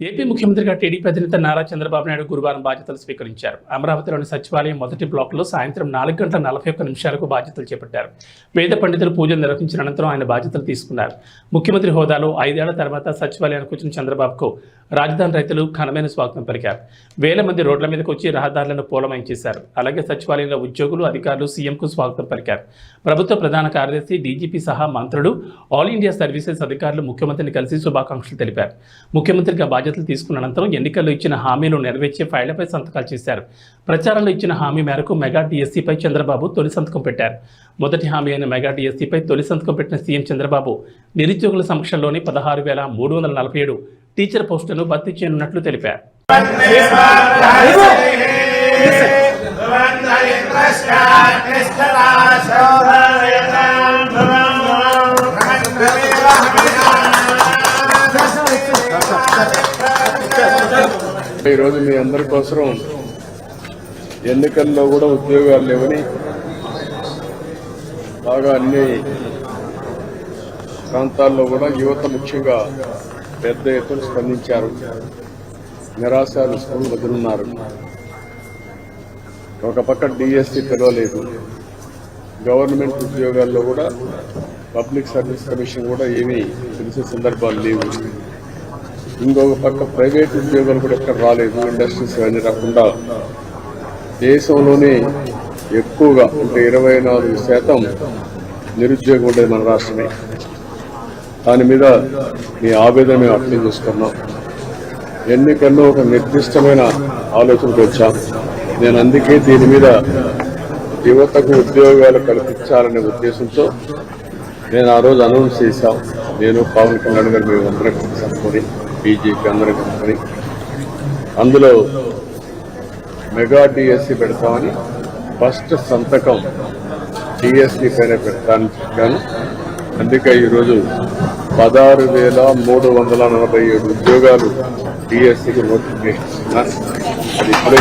AP ముఖ్యమంత్రిగా TDP అధినేత నారా చంద్రబాబు నాయుడు గురువారం బాధ్యతలు స్వీకరించారు. అమరావతిలోని సచివాలయం మొదటి బ్లాక్లో సాయంత్రం నాలుగు గంటల నలభై ఒక్క నిమిషాలకు బాధ్యతలు చేపట్టారు. వేద పండితులు పూజలు నిర్వహించిన అనంతరం ఆయన బాధ్యతలు తీసుకున్నారు. ముఖ్యమంత్రి హోదాలో ఐదేళ్ళ తర్వాత సచివాలయానికి వచ్చిన చంద్రబాబుకు రాజధాని రైతులు ఘనమైన స్వాగతం పలికారు. వేల మంది రోడ్ల మీదకు వచ్చి రహదారులను పూలమయం చేశారు. అలాగే సచివాలయంలో ఉద్యోగులు అధికారులు సీఎంకు స్వాగతం పలికారు. ప్రభుత్వ ప్రధాన కార్యదర్శి డీజీపీ సహా మంత్రులు ఆల్ ఇండియా సర్వీసెస్ అధికారులు ముఖ్యమంత్రిని కలిసి శుభాకాంక్షలు తెలిపారు. ముఖ్యమంత్రిగా బాధ్యతలు తీసుకున్న అనంతరం ఎన్నికల్లో ఇచ్చిన హామీలు నెరవేర్చే ఫైళ్ళపై సంతకాలు చేశారు. ప్రచారంలో ఇచ్చిన హామీ మేరకు మెగా డిఎస్సీపై చంద్రబాబు తొలి సంతకం పెట్టారు. మొదటి హామీ అయిన మెగా డిఎస్సీపై తొలి సంతకం పెట్టిన సీఎం చంద్రబాబు నిరుద్యోగుల సమక్షంలోని పదహారు వేల మూడు వందల నలభై ఏడు టీచర్ పోస్టులను భర్తీ చేయనున్నట్లు తెలిపారు. ఈరోజు మీ అందరి కోసం ఎన్నికల్లో కూడా ఉద్యోగాలు లేవని బాగా అన్ని ప్రాంతాల్లో కూడా యువత ముఖ్యంగా పెద్ద ఎత్తున స్పందించారు. నిరాశ స్కూల్ వదులున్నారు. ఒక పక్క డిఎస్సి పిలవలేదు గవర్నమెంట్ ఉద్యోగాల్లో కూడా పబ్లిక్ సర్వీస్ కమిషన్ కూడా ఏమీ తెలిసే సందర్భాలు లేవు. ఇంకొక పక్క ప్రైవేట్ ఉద్యోగాలు కూడా ఎక్కడ రాలేదు. ఇండస్ట్రీస్ అన్ని రాకుండా దేశంలోనే ఎక్కువగా అంటే ఇరవై నాలుగు శాతం నిరుద్యోగం ఉండేది మన రాష్ట్రమే. దాని మీద మీ ఆవేదన మేము అర్థం చేసుకున్నాం. ఎన్నికల్లో ఒక నిర్దిష్టమైన ఆలోచనకు వచ్చాం. నేను అందుకే దీని మీద యువతకు ఉద్యోగాలు కల్పించాలనే ఉద్దేశంతో నేను ఆ రోజు అనౌన్స్ చేశాం. నేను పవన్ కళ్యాణ్ గారు మేము అందరం కలిసి అనుకొని బీజేపీ అందరం కనుకొని అందులో మెగా డిఎస్సి పెడతామని ఫస్ట్ సంతకం డిఎస్సి పైన పెట్టడానికి చెప్పాను. అందుకే ఈరోజు పదహారు వేల మూడు వందల నలభై ఏడు ఉద్యోగాలు డిఎస్సికి నోటిఫికేషన్ ఇస్తున్నారు అది ఇప్పుడే